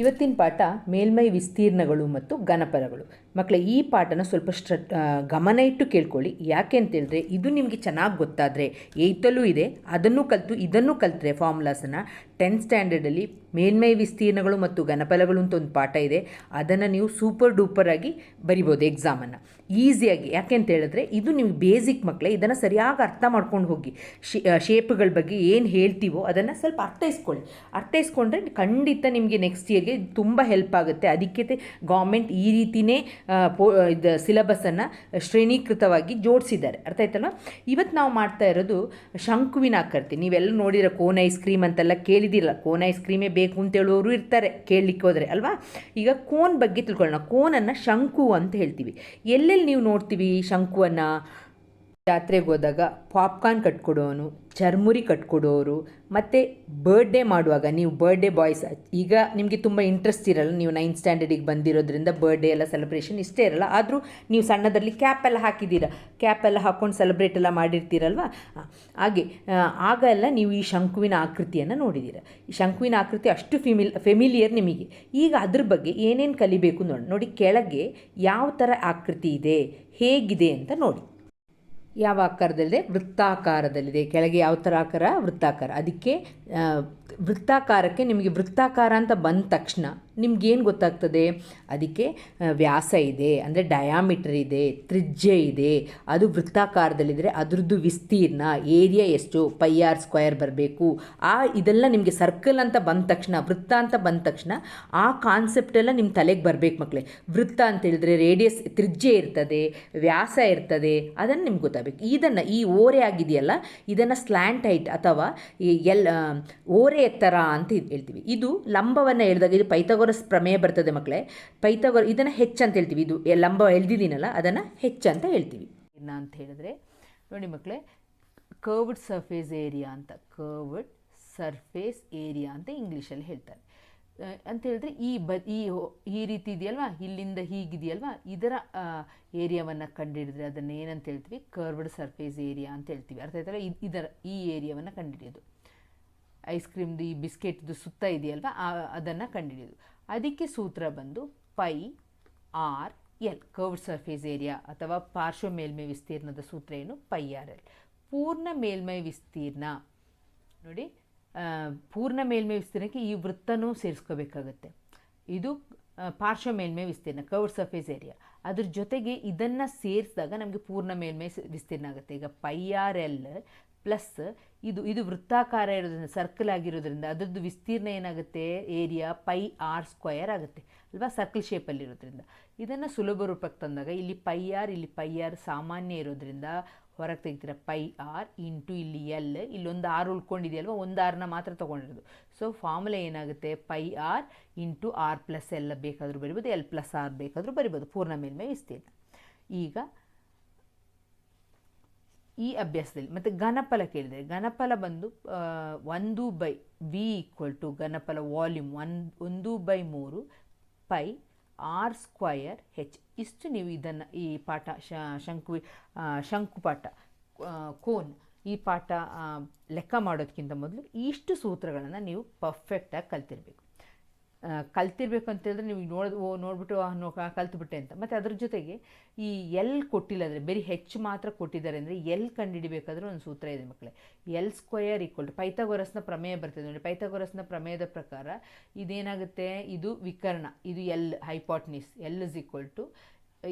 ಇವತ್ತಿನ ಪಾಠ ಮೇಲ್ಮೈ ವಿಸ್ತೀರ್ಣಗಳು ಮತ್ತು ಘನಪದಗಳು. ಮಕ್ಕಳ ಈ ಪಾಠನ ಸ್ವಲ್ಪ ಸ್ಟ್ರ ಗಮನ ಇಟ್ಟು ಕೇಳ್ಕೊಳ್ಳಿ. ಯಾಕೆ ಅಂತೇಳಿದ್ರೆ ಇದು ನಿಮಗೆ ಚೆನ್ನಾಗಿ ಗೊತ್ತಾದರೆ ಏಯ್ತಲ್ಲೂ ಇದೆ, ಅದನ್ನು ಕಲಿತು, ಇದನ್ನು ಕಲಿತ್ರೆ ಫಾರ್ಮುಲಾಸನ್ನು ಟೆಂತ್ ಸ್ಟ್ಯಾಂಡರ್ಡಲ್ಲಿ ಮೇಲ್ಮೈ ವಿಸ್ತೀರ್ಣಗಳು ಮತ್ತು ಘನಫಲಗಳು ಅಂತ ಒಂದು ಪಾಠ ಇದೆ. ಅದನ್ನು ನೀವು ಸೂಪರ್ ಡೂಪರ್ ಆಗಿ ಬರಿಬೋದು ಎಕ್ಸಾಮನ್ನು. ಈಸಿಯಾಗಿ ಯಾಕೆ ಅಂತ ಹೇಳಿದ್ರೆ, ಇದು ನಿಮಗೆ ಬೇಸಿಕ್ ಮಕ್ಕಳೇ ಇದನ್ನು ಸರಿಯಾಗಿ ಅರ್ಥ ಮಾಡ್ಕೊಂಡು ಹೋಗಿ. ಶೇಪ್ಗಳ ಬಗ್ಗೆ ಏನು ಹೇಳ್ತೀವೋ ಅದನ್ನು ಸ್ವಲ್ಪ ಅರ್ಥೈಸ್ಕೊಳ್ಳಿ ಅರ್ಥೈಸ್ಕೊಂಡ್ರೆ ಖಂಡಿತ ನಿಮಗೆ ನೆಕ್ಸ್ಟ್ ಇಯರ್ಗೆ ತುಂಬ ಹೆಲ್ಪ್ ಆಗುತ್ತೆ. ಅದಕ್ಕೆ ಗೌರ್ಮೆಂಟ್ ಈ ರೀತಿಯೇ ಪೋ, ಇದು ಸಿಲೆಬಸ್ಸನ್ನು ಶ್ರೇಣೀಕೃತವಾಗಿ ಜೋಡಿಸಿದ್ದಾರೆ. ಅರ್ಥ ಆಯ್ತಲ್ವ ಇವತ್ತು ನಾವು ಮಾಡ್ತಾ ಇರೋದು ಶಂಕುವಿನ ಆಕೃತಿ. ನೀವೆಲ್ಲ ನೋಡಿರೋ ಕೋನ್ ಐಸ್ ಕ್ರೀಮ್ ಅಂತೆಲ್ಲ ಕೇಳಿದಿಲ್ಲ ಕೋನ್ ಐಸ್ ಕ್ರೀಮೇ ಬೇಕು ಅಂತ ಇರ್ತಾರೆ, ಕೇಳಲಿಕ್ಕೆ ಹೋದರೆ, ಅಲ್ವಾ? ಈಗ ಕೋನ್ ಬಗ್ಗೆ ತಿಳ್ಕೊಳ್ಳೋಣ. ಕೋನನ್ನು ಶಂಕು ಅಂತ ಹೇಳ್ತೀವಿ. ಎಲ್ಲೆಲ್ಲಿ ನೀವು ನೋಡ್ತೀವಿ ಶಂಕುವನ್ನು? ಜಾತ್ರೆಗೆ ಹೋದಾಗ ಪಾಪ್ಕಾರ್ನ್ ಕಟ್ಕೊಡೋನು, ಚರ್ಮುರಿ ಕಟ್ಕೊಡೋರು, ಮತ್ತು ಬರ್ಡೇ ಮಾಡುವಾಗ ನೀವು ಬರ್ಡೇ ಬಾಯ್ಸ್ ಈಗ ನಿಮಗೆ ತುಂಬ ಇಂಟ್ರೆಸ್ಟ್ ಇರಲ್ಲ, ನೀವು ನೈನ್ತ್ ಸ್ಟ್ಯಾಂಡರ್ಡಿಗೆ ಬಂದಿರೋದ್ರಿಂದ ಬರ್ಡೇ ಎಲ್ಲ ಸೆಲೆಬ್ರೇಷನ್ ಇಷ್ಟೇ ಇರಲ್ಲ, ಆದರೂ ನೀವು ಸಣ್ಣದರಲ್ಲಿ ಕ್ಯಾಪ್ ಎಲ್ಲ ಹಾಕಿದ್ದೀರ ಕ್ಯಾಪ್ ಎಲ್ಲ ಹಾಕ್ಕೊಂಡು ಸೆಲೆಬ್ರೇಟ್ ಎಲ್ಲ ಮಾಡಿರ್ತೀರಲ್ವ? ಹಾಗೆ ಆಗ ಎಲ್ಲ ನೀವು ಈ ಶಂಕುವಿನ ಆಕೃತಿಯನ್ನು ನೋಡಿದ್ದೀರ. ಈ ಶಂಕುವಿನ ಆಕೃತಿ ಅಷ್ಟು ಫಿಮಿಲ್ ಫೆಮಿಲಿಯರ್ ನಿಮಗೆ. ಈಗ ಅದ್ರ ಬಗ್ಗೆ ಏನೇನು ಕಲಿಬೇಕು ನೋಡಿ ನೋಡಿ ಕೆಳಗೆ ಯಾವ ಥರ ಆಕೃತಿ ಇದೆ, ಹೇಗಿದೆ ಅಂತ ನೋಡಿ. ಯಾವ ಆಕಾರದಲ್ಲಿದೆ? ವೃತ್ತಾಕಾರದಲ್ಲಿದೆ. ಕೆಳಗೆ ಯಾವ ಥರ ಆಕಾರ? ವೃತ್ತಾಕಾರ. ಅದಕ್ಕೆ ವೃತ್ತಾಕಾರಕ್ಕೆ ನಿಮಗೆ ವೃತ್ತಾಕಾರ ಅಂತ ಬಂದ ತಕ್ಷಣ ನಿಮ್ಗೇನು ಗೊತ್ತಾಗ್ತದೆ? ಅದಕ್ಕೆ ವ್ಯಾಸ ಇದೆ, ಅಂದರೆ ಡಯಾಮೀಟರ್ ಇದೆ, ತ್ರಿಜ್ಯ ಇದೆ, ಅದು ವೃತ್ತಾಕಾರದಲ್ಲಿದ್ದರೆ ಅದ್ರದ್ದು ವಿಸ್ತೀರ್ಣ ಏರಿಯಾ ಎಷ್ಟು ಪೈ ಆರ್ ಸ್ಕ್ವಯರ್ ಬರಬೇಕು. ಆ ಇದೆಲ್ಲ ನಿಮಗೆ ಸರ್ಕಲ್ ಅಂತ ಬಂದ ತಕ್ಷಣ, ವೃತ್ತ ಅಂತ ಬಂದ ತಕ್ಷಣ ಆ ಕಾನ್ಸೆಪ್ಟೆಲ್ಲ ನಿಮ್ಮ ತಲೆಗೆ ಬರಬೇಕು ಮಕ್ಕಳೇ ವೃತ್ತ ಅಂತ ಹೇಳಿದ್ರೆ ರೇಡಿಯಸ್ ತ್ರಿಜ್ಯ ಇರ್ತದೆ, ವ್ಯಾಸ ಇರ್ತದೆ, ಅದನ್ನು ನಿಮ್ಗೆ ಗೊತ್ತಾಗಬೇಕು. ಇದನ್ನು, ಈ ಓರೆ ಆಗಿದೆಯಲ್ಲ, ಇದನ್ನು ಸ್ಲ್ಯಾಂಟ್ ಹೈಟ್ ಅಥವಾ ಎಲ್ ಓರೆ ಎತ್ತರ ಅಂತ ಹೇಳ್ತೀವಿ. ಇದು ಲಂಬವನ್ನು ಹೇಳಿದಾಗ, ಇದು ಪೈಥಾಗೊರಸ್ ಪ್ರಮೇಯ ಬರ್ತದೆ ಮಕ್ಕಳೇ. ಪೈಥಾಗೊರ, ಇದನ್ನು ಹೆಚ್ಚು ಅಂತ ಹೇಳ್ತೀವಿ. ಇದು ಲಂಬ ಎಳ್ದಿದ್ದೀನಲ್ಲ, ಅದನ್ನು ಹೆಚ್ಚು ಅಂತ ಹೇಳ್ತೀವಿ. ಇನ್ನ ಅಂತ ಹೇಳಿದ್ರೆ, ನೋಡಿ ಮಕ್ಕಳೇ ಕರ್ವ್ಡ್ ಸರ್ಫೇಸ್ ಏರಿಯಾ ಅಂತ ಕರ್ವ್ಡ್ ಸರ್ಫೇಸ್ ಏರಿಯಾ ಅಂತ ಇಂಗ್ಲೀಷಲ್ಲಿ ಹೇಳ್ತಾರೆ. ಅಂತ ಹೇಳಿದ್ರೆ ಈ ಬ, ಈ ಈ ರೀತಿ ಇದೆಯಲ್ವಾ? ಇಲ್ಲಿಂದ ಹೀಗಿದೆಯಲ್ವಾ? ಇದರ ಏರಿಯಾವನ್ನು ಕಂಡುಹಿಡಿದ್ರೆ ಅದನ್ನು ಏನಂತ ಹೇಳ್ತೀವಿ? ಕರ್ವ್ಡ್ ಸರ್ಫೇಸ್ ಏರಿಯಾ ಅಂತ ಹೇಳ್ತೀವಿ. ಅರ್ಥ ಆಯ್ತಲ್ಲ? ಇದರ, ಈ ಏರಿಯಾವನ್ನು ಕಂಡುಹಿಡಿಯೋದು ಐಸ್ ಕ್ರೀಮ್ದು ಈ ಬಿಸ್ಕೆಟ್ದು ಸುತ್ತ ಇದೆಯಲ್ವ? ಅದನ್ನು ಕಂಡುಹಿಡಿಯೋದು ಅದಕ್ಕೆ ಸೂತ್ರ ಬಂದು pi, R, L, curved surface area ಅಥವಾ ಪಾರ್ಶ್ವ ಮೇಲ್ಮೈ ವಿಸ್ತೀರ್ಣದ ಸೂತ್ರ ಏನು? Pi, R, L. ಪೂರ್ಣ ಮೇಲ್ಮೈ ವಿಸ್ತೀರ್ಣ, ನೋಡಿ ಪೂರ್ಣ ಮೇಲ್ಮೈ ವಿಸ್ತೀರ್ಣಕ್ಕೆ ಈ ವೃತ್ತನೂ ಸೇರಿಸ್ಕೋಬೇಕಾಗತ್ತೆ. ಇದು ಪಾರ್ಶ್ವ ಮೇಲ್ಮೈ ವಿಸ್ತೀರ್ಣ ಕವರ್ಡ್ ಸರ್ಫೇಸ್ ಏರಿಯಾ. ಅದ್ರ ಜೊತೆಗೆ ಇದನ್ನು ಸೇರಿಸಿದಾಗ ನಮಗೆ ಪೂರ್ಣ ಮೇಲ್ಮೈ ವಿಸ್ತೀರ್ಣ ಆಗುತ್ತೆ. ಈಗ ಪೈ, ಆರ್, ಎಲ್ ಪ್ಲಸ್ ಇದು ಇದು ವೃತ್ತಾಕಾರ ಇರೋದ್ರಿಂದ ಸರ್ಕಲ್ ಆಗಿರೋದ್ರಿಂದ, ಅದರದ್ದು ವಿಸ್ತೀರ್ಣ ಏನಾಗುತ್ತೆ? ಏರಿಯಾ ಪೈ ಆರ್ ಸ್ಕ್ವಯರ್ ಆಗುತ್ತೆ. ಅಲ್ವಾ? ಸರ್ಕಲ್ ಶೇಪಲ್ಲಿರೋದ್ರಿಂದ ಇದನ್ನು ಸುಲಭ ರೂಪಕ್ಕೆ ತಂದಾಗ, ಇಲ್ಲಿ ಪೈ ಆರ್ ಇಲ್ಲಿ ಪೈ ಆರ್ ಸಾಮಾನ್ಯ ಇರೋದ್ರಿಂದ ಹೊರಗೆ ತೆಗಿತೀರ ಪೈ ಆರ್ ಇಂಟು ಇಲ್ಲಿ ಎಲ್ ಇಲ್ಲೊಂದು ಆರ್ ಉಳ್ಕೊಂಡಿದೆಯಲ್ವ ಒಂದು ಆರ್ನ ಮಾತ್ರ ತೊಗೊಂಡಿರೋದು. ಸೊ ಫಾರ್ಮುಲಾ ಏನಾಗುತ್ತೆ? Pi R into R plus L ಬೇಕಾದರೂ ಬರಿಬೋದು ಎಲ್ ಪ್ಲಸ್ ಆರ್ ಬೇಕಾದರೂ ಬರಿಬೋದು. ಪೂರ್ಣ ಮೇಲ್ಮೈ ವಿಸ್ತೀರ್ಣ. ಈಗ ಈ ಅಭ್ಯಾಸದಲ್ಲಿ, ಮತ್ತು ಘನಫಲ ಕೇಳಿದರೆ, ಘನಫಲ ಬಂದು ಒಂದು ಬೈ ವಿ ಈಕ್ವಲ್ ಟು ಘನಫಲ ವಾಲ್ಯೂಮ್ ಒನ್, ಒಂದು ಬೈ ಮೂರು ಪೈ ಆರ್ ಸ್ಕ್ವಯರ್ ಹೆಚ್ ಇಷ್ಟು ನೀವು ಇದನ್ನು, ಈ ಪಾಠ ಶಂಕು ಶಂಕುಪಾಠ ಶಂಕು ಪಾಠ ಕೋನ್ ಈ ಪಾಠ ಲೆಕ್ಕ ಮಾಡೋದಕ್ಕಿಂತ ಮೊದಲು ಇಷ್ಟು ಸೂತ್ರಗಳನ್ನು ನೀವು ಪರ್ಫೆಕ್ಟಾಗಿ ಕಲ್ತಿರಬೇಕು. ಕಲ್ತಿರ್ಬೇಕು ಅಂತೇಳಿದ್ರೆ ನೀವು ನೋಡ್ ಓ, ನೋಡ್ಬಿಟ್ಟು ನೋ ಕಲ್ತ್ಬಿಟ್ಟೆ ಅಂತ. ಮತ್ತು ಅದ್ರ ಜೊತೆಗೆ ಈ ಎಲ್ ಕೊಟ್ಟಿಲ್ಲ ಅಂದರೆ, ಬರೀ ಹೆಚ್ಚು ಮಾತ್ರ ಕೊಟ್ಟಿದ್ದಾರೆ ಅಂದರೆ, ಎಲ್ ಕಂಡುಹಿಡಿಬೇಕಾದ್ರೆ ಒಂದು ಸೂತ್ರ ಇದೆ ಮಕ್ಕಳೇ ಎಲ್ ಸ್ಕ್ವಯರ್ ಈಕ್ವಲ್ ಟು, ಪೈಥಾಗೊರಸ್ನ ಪ್ರಮೇಯ ಬರ್ತದೆ ನೋಡಿ, ಪೈಥಾಗೊರಸ್ನ ಪ್ರಮೇಯದ ಪ್ರಕಾರ ಇದೇನಾಗುತ್ತೆ? ಇದು ವಿಕರ್ಣ, ಇದು L hypotenuse, L is equal to,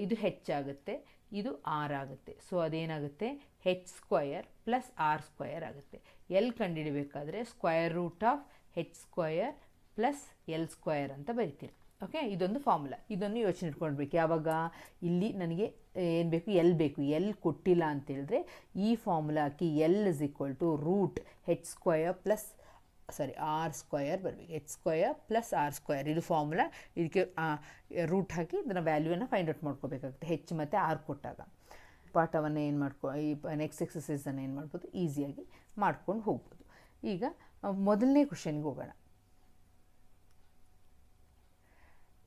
ಇದು ಹೆಚ್ಚಾಗುತ್ತೆ ಇದು ಆರ್ ಆಗುತ್ತೆ. ಸೊ, ಅದೇನಾಗುತ್ತೆ? H square plus R square ಆಗುತ್ತೆ. L ಕಂಡುಹಿಡಿಬೇಕಾದ್ರೆ square root of H square plus L square ಅಂತ ಬರಿತೀರಿ. ಓಕೆ ಇದೊಂದು ಫಾರ್ಮುಲಾ ಇದನ್ನು ಯೋಚನೆ ಇಟ್ಕೊಳ್ಬೇಕು. ಯಾವಾಗ? ಇಲ್ಲಿ ನನಗೆ ಏನು ಬೇಕು? ಎಲ್ ಬೇಕು. ಎಲ್ ಕೊಟ್ಟಿಲ್ಲ ಅಂತ ಹೇಳಿದ್ರೆ ಈ formula hockey L is equal to root H square plus sorry R square ಬರಬೇಕು. H square plus R square ಇದು ಫಾರ್ಮುಲಾ ಇದಕ್ಕೆ ರೂಟ್ ಹಾಕಿ ಇದನ್ನು ವ್ಯಾಲ್ಯೂನ ಫೈಂಡ್ ಔಟ್ ಮಾಡ್ಕೋಬೇಕಾಗುತ್ತೆ. ಹೆಚ್ ಮತ್ತು ಆರ್ ಕೊಟ್ಟಾಗ. ಪಾಠವನ್ನು ಏನು ಮಾಡ್ಕೊ, ಈ ನೆಕ್ಸ್ಟ್ ಎಕ್ಸಸೈಸನ್ನು ಏನು ಮಾಡ್ಬೋದು? ಈಸಿಯಾಗಿ ಮಾಡ್ಕೊಂಡು ಹೋಗ್ಬೋದು. ಈಗ, ಮೊದಲನೇ ಕ್ವಶನ್ಗೆ ಹೋಗೋಣ.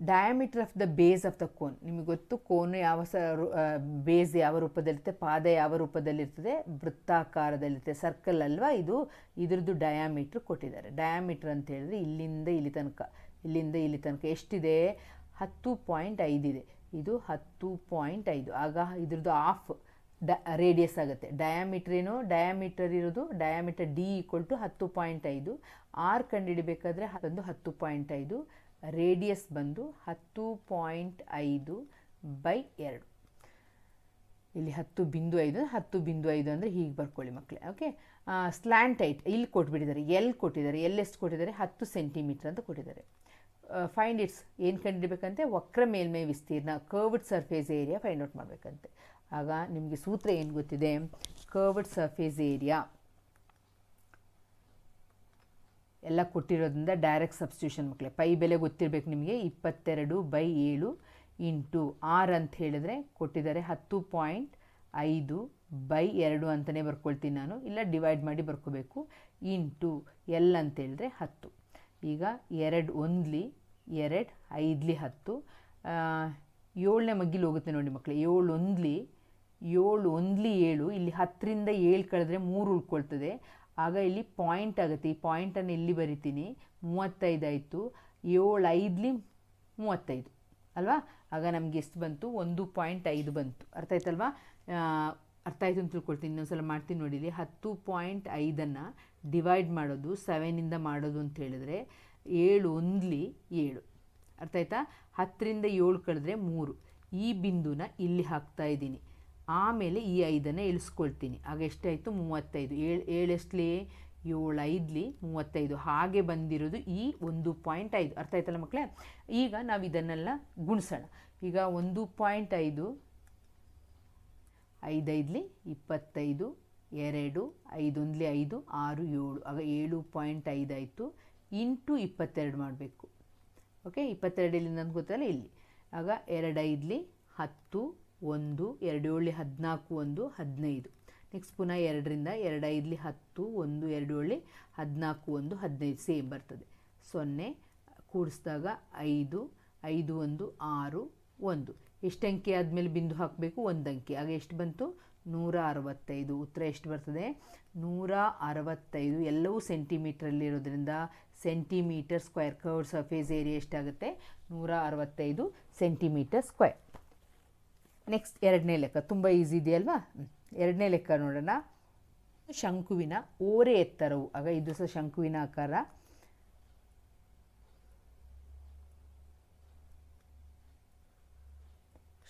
Diameter of the base of the cone ನಿಮಗೆ ಗೊತ್ತು, ಕೋನ್ ಯಾವ ಸ ಬೇಸ್ ಯಾವ ರೂಪದಲ್ಲಿರುತ್ತೆ, ಪಾದ ಯಾವ ರೂಪದಲ್ಲಿರ್ತದೆ ವೃತ್ತಾಕಾರದಲ್ಲಿರುತ್ತೆ ಸರ್ಕಲ್ ಅಲ್ವಾ? ಇದು ಇದ್ರದ್ದು ಡಯಾಮೀಟ್ರ್ ಕೊಟ್ಟಿದ್ದಾರೆ. ಡಯಾಮೀಟ್ರ್ ಅಂತ ಹೇಳಿದ್ರೆ ಇಲ್ಲಿಂದ ಇಲ್ಲಿ ತನಕ, ಇಲ್ಲಿಂದ ಇಲ್ಲಿ ತನಕ ಎಷ್ಟಿದೆ? ಹತ್ತು ಪಾಯಿಂಟ್ ಐದಿದೆ ಇದು. ಹತ್ತು ಪಾಯಿಂಟ್ ಐದು. ಆಗ ಇದ್ರದ್ದು ಆಫ್ ಡ ರೇಡಿಯಸ್ ಆಗುತ್ತೆ. ಡಯಾಮೀಟ್ರ್ ಏನು? ಡಯಾಮೀಟರ್ ಇರೋದು ಡಯಾಮೀಟರ್ ಡಿ ಈಕ್ವಲ್ ಟು ಹತ್ತು ಪಾಯಿಂಟ್ ಐದು. ಆರ್ ಕಂಡುಹಿಡಿಬೇಕಾದ್ರೆ ಅದೊಂದು ಹತ್ತು ಪಾಯಿಂಟ್ ಐದು. ರೇಡಿಯಸ್ ಬಂದು ಹತ್ತು ಪಾಯಿಂಟ್ ಐದು ಬೈ ಎರಡು. ಇಲ್ಲಿ ಹತ್ತು ಬಿಂದು ಐದು ಹತ್ತು ಬಿಂದು ಐದು ಅಂದರೆ ಹೀಗೆ ಬರ್ಕೊಳ್ಳಿ ಮಕ್ಕಳೇ ಓಕೆ ಸ್ಲ್ಯಾಂಟ್ ಐಟ್ ಇಲ್ಲಿ ಕೊಟ್ಬಿಟ್ಟಿದ್ದಾರೆ ಎಲ್ ಕೊಟ್ಟಿದ್ದಾರೆ ಎಲ್ ಎಷ್ಟು ಕೊಟ್ಟಿದ್ದಾರೆ? ಹತ್ತು ಸೆಂಟಿಮೀಟ್ರ್ ಅಂತ ಕೊಟ್ಟಿದ್ದಾರೆ. ಫೈಂಡ್ ಇಟ್ಸ್ ಏನು ಕಂಡುಹಿಡಬೇಕಂತೆ ವಕ್ರ ಮೇಲ್ಮೈ ವಿಸ್ತೀರ್ಣ curved surface area find out ಮಾಡಬೇಕಂತೆ. ಆಗ ನಿಮಗೆ ಸೂತ್ರ ಏನು ಗೊತ್ತಿದೆ? ಕರ್ವ್ಡ್ ಸರ್ಫೇಸ್ ಏರಿಯಾ ಎಲ್ಲ ಕೊಟ್ಟಿರೋದ್ರಿಂದ ಡೈರೆಕ್ಟ್ ಸಬ್ಸ್ಟ್ಯೂಷನ್ ಮಕ್ಕಳೇ ಪೈ ಬೆಲೆ ಗೊತ್ತಿರಬೇಕು ನಿಮಗೆ, ಇಪ್ಪತ್ತೆರಡು ಬೈ ಏಳು ಇಂಟು ಆರ್ ಅಂತ ಹೇಳಿದ್ರೆ ಕೊಟ್ಟಿದ್ದಾರೆ ಹತ್ತು ಪಾಯಿಂಟ್ ಐದು ಬೈ ಎರಡು ಅಂತಲೇ ಬರ್ಕೊಳ್ತೀನಿ ನಾನು. ಇಲ್ಲ ಡಿವೈಡ್ ಮಾಡಿ ಬರ್ಕೋಬೇಕು. ಇಂಟು ಎಲ್ ಅಂತ ಹೇಳಿದ್ರೆ ಹತ್ತು. ಈಗ ಎರಡು ಒಂದ್ಲಿ, ಎರಡು ಐದ್ಲಿ ಹತ್ತು. ಏಳನೇ ಮಗ್ಗಿಲಿ ಹೋಗುತ್ತೆ ನೋಡಿ ಮಕ್ಕಳು ಏಳು ಒಂದ್ಲಿ ಏಳು ಒಂದ್ಲಿ ಏಳು, ಇಲ್ಲಿ ಹತ್ತರಿಂದ ಏಳು ಕಳೆದ್ರೆ ಮೂರು ಉಳ್ಕೊಳ್ತದೆ. ಆಗ ಇಲ್ಲಿ ಪಾಯಿಂಟ್ ಆಗುತ್ತೆ. ಈ ಪಾಯಿಂಟನ್ನು ಇಲ್ಲಿ ಬರಿತೀನಿ. ಮೂವತ್ತೈದು ಆಯಿತು. ಏಳು ಐದಲಿ ಮೂವತ್ತೈದು. ಅಲ್ವಾ? ಆಗ ನಮಗೆ ಎಷ್ಟು ಬಂತು? ಒಂದು ಪಾಯಿಂಟ್ ಐದು ಬಂತು. ಅರ್ಥ ಆಯ್ತಲ್ವಾ? ಅರ್ಥ ಆಯ್ತು ಅಂತ ತಿಳ್ಕೊಳ್ತೀನಿ. ಇನ್ನೊಂದ್ಸಲ ಮಾಡ್ತೀನಿ ನೋಡಿ ಇಲ್ಲಿ ಹತ್ತು ಪಾಯಿಂಟ್ ಐದನ್ನು ಡಿವೈಡ್ ಮಾಡೋದು ಸೆವೆನಿಂದ ಮಾಡೋದು ಅಂತ ಹೇಳಿದ್ರೆ ಏಳು ಒಂದ್ಲಿ ಏಳು. ಅರ್ಥ ಆಯ್ತಾ? ಹತ್ತರಿಂದ ಏಳು ಕಳೆದ್ರೆ ಮೂರು. ಈ ಬಿಂದುನ ಇಲ್ಲಿ ಹಾಕ್ತಾ ಇದ್ದೀನಿ. ಆಮೇಲೆ ಈ ಐದನ್ನು ಇಳಿಸ್ಕೊಳ್ತೀನಿ. ಆಗ ಎಷ್ಟಾಯಿತು? ಮೂವತ್ತೈದು. ಏಳು ಏಳೆಷ್ಟಲಿ ಏಳು, ಐದ್ಲಿ? ಮೂವತ್ತೈದು. ಹಾಗೆ ಬಂದಿರೋದು ಈ ಒಂದು ಪಾಯಿಂಟ್ ಐದು. ಅರ್ಥ ಆಯ್ತಲ್ಲ ಮಕ್ಕಳೇ? ಈಗ ನಾವು ಇದನ್ನೆಲ್ಲ ಗುಣಿಸೋಣ. ಈಗ ಒಂದು ಪಾಯಿಂಟ್ ಐದು, ಐದೈದ್ಲಿ ಇಪ್ಪತ್ತೈದು, ಎರಡು, ಐದೊಂದ್ಲಿ ಐದು, ಆರು, ಏಳು. ಆಗ ಏಳು ಪಾಯಿಂಟ್ ಐದು ಆಯಿತು. ಇಂಟು ಇಪ್ಪತ್ತೆರಡು ಮಾಡಬೇಕು. ಓಕೆ? ಇಪ್ಪತ್ತೆರಡು ಇಲ್ಲಿ ನನಗೆ ಗೊತ್ತಲ್ಲ ಇಲ್ಲಿ. ಆಗ ಎರಡೈದ್ಲಿ ಹತ್ತು ಒಂದು, ಎರಡು ಏಳು ಹದಿನಾಲ್ಕು ಒಂದು ಹದಿನೈದು. ನೆಕ್ಸ್ಟ್ ಪುನಃ ಎರಡರಿಂದ ಎರಡು ಐದಲಿ ಹತ್ತು ಒಂದು, ಎರಡು ಏಳು ಹದಿನಾಲ್ಕು ಒಂದು ಹದಿನೈದು ಸೇಮ್ ಬರ್ತದೆ. ಸೊನ್ನೆ ಕೂಡಿಸಿದಾಗ ಐದು ಐದು ಒಂದು ಆರು ಒಂದು. ಎಷ್ಟು ಅಂಕಿ ಆದಮೇಲೆ ಬಿಂದು ಹಾಕಬೇಕು? ಒಂದು ಅಂಕಿ. ಆಗ ಎಷ್ಟು ಬಂತು? ನೂರ ಅರವತ್ತೈದು. ಉತ್ತರ ಎಷ್ಟು ಬರ್ತದೆ? ನೂರ ಅರವತ್ತೈದು. ಎಲ್ಲವೂ ಸೆಂಟಿಮೀಟ್ರಲ್ಲಿರೋದ್ರಿಂದ centimetre square curve surface area ಎಷ್ಟಾಗುತ್ತೆ? ನೂರ ಅರವತ್ತೈದು ಸೆಂಟಿಮೀಟರ್ ಸ್ಕ್ವೇರ್ ನೆಕ್ಸ್ಟ್ ಎರಡನೇ ಲೆಕ್ಕ, ತುಂಬ ಈಸಿ ಇದೆಯಲ್ವಾ? ಎರಡನೇ ಲೆಕ್ಕ ನೋಡೋಣ. ಶಂಕುವಿನ ಓರೆ ಎತ್ತರವು, ಆಗ ಇದು ಸಹ ಶಂಕುವಿನ ಆಕಾರ.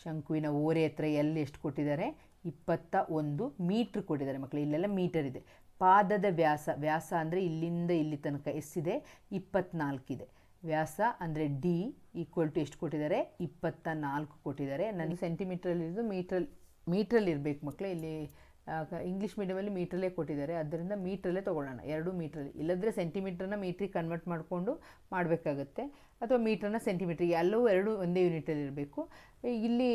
ಶಂಕುವಿನ ಓರೆ ಎತ್ತರ ಎಲ್ಲಿ ಎಷ್ಟು ಕೊಟ್ಟಿದ್ದಾರೆ? ಇಪ್ಪತ್ತ ಒಂದು ಮೀಟ್ರ್ ಕೊಟ್ಟಿದ್ದಾರೆ ಮಕ್ಕಳು, ಇಲ್ಲೆಲ್ಲ ಮೀಟರ್ ಇದೆ. ಪಾದದ ವ್ಯಾಸ ವ್ಯಾಸ ಅಂದರೆ ಇಲ್ಲಿಂದ ಇಲ್ಲಿ ತನಕ ಎಷ್ಟಿದೆ? ಇಪ್ಪತ್ನಾಲ್ಕಿದೆ. ವ್ಯಾಸ ಅಂದರೆ ಡಿ ಈಕ್ವಲ್ ಟು ಎಷ್ಟು ಕೊಟ್ಟಿದ್ದಾರೆ? ಇಪ್ಪತ್ತ ನಾಲ್ಕು ಕೊಟ್ಟಿದ್ದಾರೆ. ನಾನು ಸೆಂಟಿಮೀಟ್ರಲ್ಲಿ ಇರೋದು ಮೀಟ್ರಲ್ಲಿ ಮೀಟ್ರಲ್ಲಿ ಇರಬೇಕು ಮಕ್ಕಳು ಇಲ್ಲಿ ಇಂಗ್ಲೀಷ್ ಮೀಡಿಯಮಲ್ಲಿ ಮೀಟ್ರಲ್ಲೇ ಕೊಟ್ಟಿದ್ದಾರೆ. ಅದರಿಂದ ಮೀಟ್ರಲ್ಲೇ ತೊಗೊಳ್ಳೋಣ. ಎರಡು ಮೀಟ್ರಲ್ಲಿ ಇಲ್ಲದ್ರೆ ಸೆಂಟಿಮೀಟ್ರನ್ನ ಮೀಟ್ರಿಗೆ ಕನ್ವರ್ಟ್ ಮಾಡಿಕೊಂಡು ಮಾಡಬೇಕಾಗತ್ತೆ. ಅಥವಾ ಮೀಟ್ರನ್ನ ಸೆಂಟಿಮೀಟ್ರಿಗೆ ಎಲ್ಲವೂ ಎರಡು ಒಂದೇ ಯೂನಿಟಲ್ಲಿ ಇರಬೇಕು. ಇಲ್ಲಿ